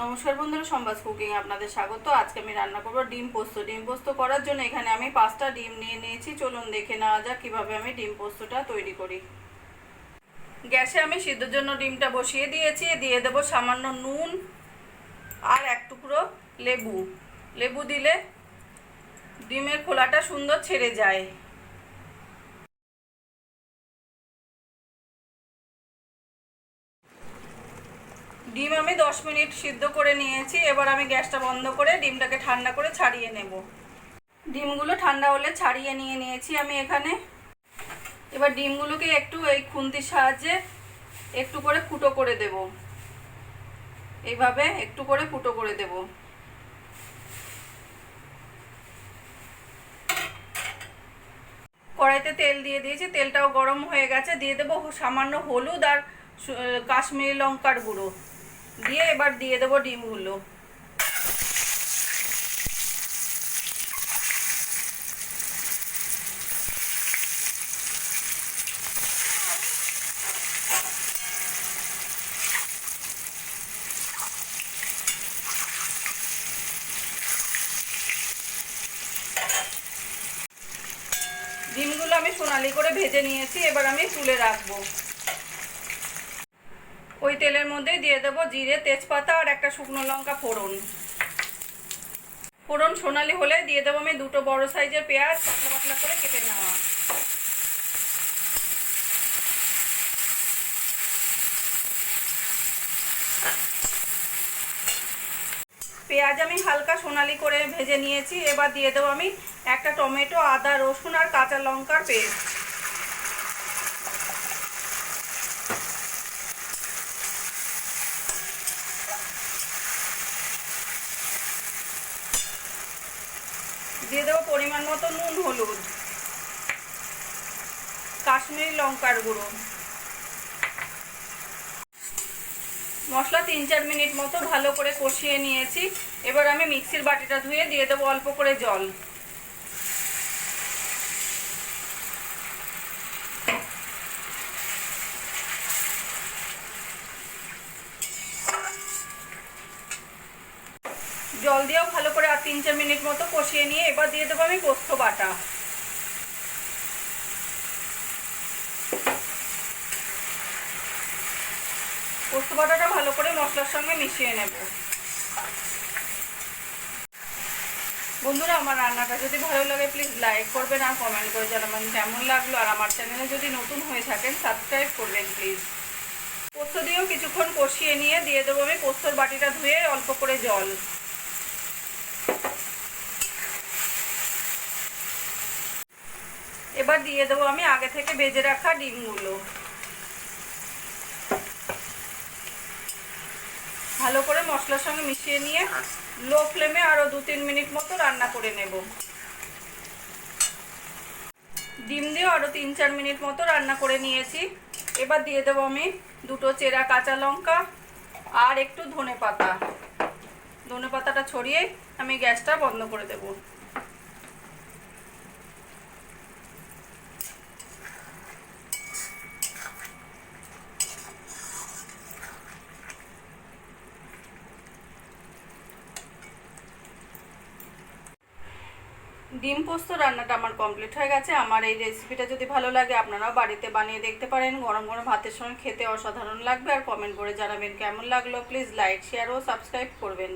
নমস্কার বন্ধুরা, সম্বাদ কুকিং আপনাদের স্বাগত। আজকে আমি রান্না করব ডিম পোস্ত। ডিম পোস্ত করার জন্য এখানে আমি পাঁচটা ডিম নিয়ে নিয়েছি। চলুন দেখে নেওয়া যাক কীভাবে আমি ডিম পোস্তটা তৈরি করি। গ্যাসে আমি সিদ্ধর জন্য ডিমটা বসিয়ে দিয়েছি। দিয়ে দেবো সামান্য নুন আর এক টুকরো লেবু। লেবু দিলে ডিমের খোলাটা সুন্দর ছেড়ে যায়। ডিম আমি দশ মিনিট সিদ্ধ করে নিয়েছি, এবার আমি গ্যাসটা বন্ধ করে ডিমটাকে ঠান্ডা করে ছাড়িয়ে নেব। ডিমগুলো ঠান্ডা হলে ছাড়িয়ে নিয়ে নিয়েছি আমি এখানে। এবার ডিমগুলোকে একটু এই খুন্তির সাহায্যে একটু করে ফুটো করে দেব। এইভাবে একটু করে ফুটো করে দেব। কড়াইতে তেল দিয়ে দিয়েছি, তেলটাও গরম হয়ে গেছে, দিয়ে দেবো সামান্য হলুদ আর কাশ্মীরি লঙ্কার গুঁড়ো। দিয়ে এবার দিয়ে দেবো ডিমগুলো। ডিমগুলো আমি সোনালি করে ভেজে নিয়েছি, এবার আমি তুলে রাখব। ওই তেলের মধ্যেই দিয়ে দেবো জিরে, তেজপাতা আর একটা শুকনো লঙ্কা ফোড়ন। ফোড়ন সোনালি হলে দিয়ে দেবো আমি দুটো বড় সাইজের পেঁয়াজ, পাতলা পাতলা করে কেটে নেওয়া। পেঁয়াজ আমি হালকা সোনালি করে ভেজে নিয়েছি, এবার দিয়ে দেবো আমি একটা টমেটো, আদা, রসুন আর কাঁচা লঙ্কার পেস্ট। দিয়ে দেবো পরিমাণ মতো নুন, হলুদ, কাশ্মীরি লঙ্কার গুঁড়ো। মশলা তিন চার মিনিট মতো ভালো করে কষিয়ে নিয়েছি। এবার আমি মিক্সির বাটিটা ধুয়ে দিয়ে দেবো অল্প করে জল। জল দিয়েও ভালো করে আর তিন চার মিনিট মতো কষিয়ে নিয়ে এবার দিয়ে দেবো আমি পোস্ত বাটা। পোস্ত বাটাটা ভালো করে মশলার সঙ্গে মিশিয়ে নেব। বন্ধুরা, আমার রান্নাটা যদি ভালো লাগে প্লিজ লাইক করবেন আর কমেন্ট করে জানাবেন কেমন লাগল। আর আমার চ্যানেলে যদি নতুন হয়ে থাকেন সাবস্ক্রাইব করবেন প্লিজ পোস্ত দিয়েও কিছুক্ষণ কষিয়ে নিয়ে দিয়ে দেবো আমি পোস্তর বাটিটা ধুয়ে অল্প করে জল। এবার দিয়ে দেবো আমি আগে থেকে ভেজে রাখা ডিমগুলো। ভালো করে মশলার সঙ্গে মিশিয়ে নিয়ে লো ফ্লেমে আরও দু তিন মিনিট মতো রান্না করে নেব। ডিম দিয়ে আরও তিন চার মিনিট মতো রান্না করে নিয়েছি। এবার দিয়ে দেবো আমি দুটো চেরা কাঁচা লঙ্কা আর একটু ধনে পাতা ধনে পাতাটা ছড়িয়ে আমি গ্যাসটা বন্ধ করে দেবো। ডিম পোস্ত রান্নাটা আমার কমপ্লিট হয়ে গেছে। আমার এই রেসিপিটা যদি ভালো লাগে, আপনারাও বাড়িতে বানিয়ে দেখতে পারেন। গরম গরম ভাতের সঙ্গে খেতে অসাধারণ লাগবে। আর কমেন্ট করে জানাবেন কেমন লাগল। প্লিজ লাইক শেয়ার ও সাবস্ক্রাইব করবেন।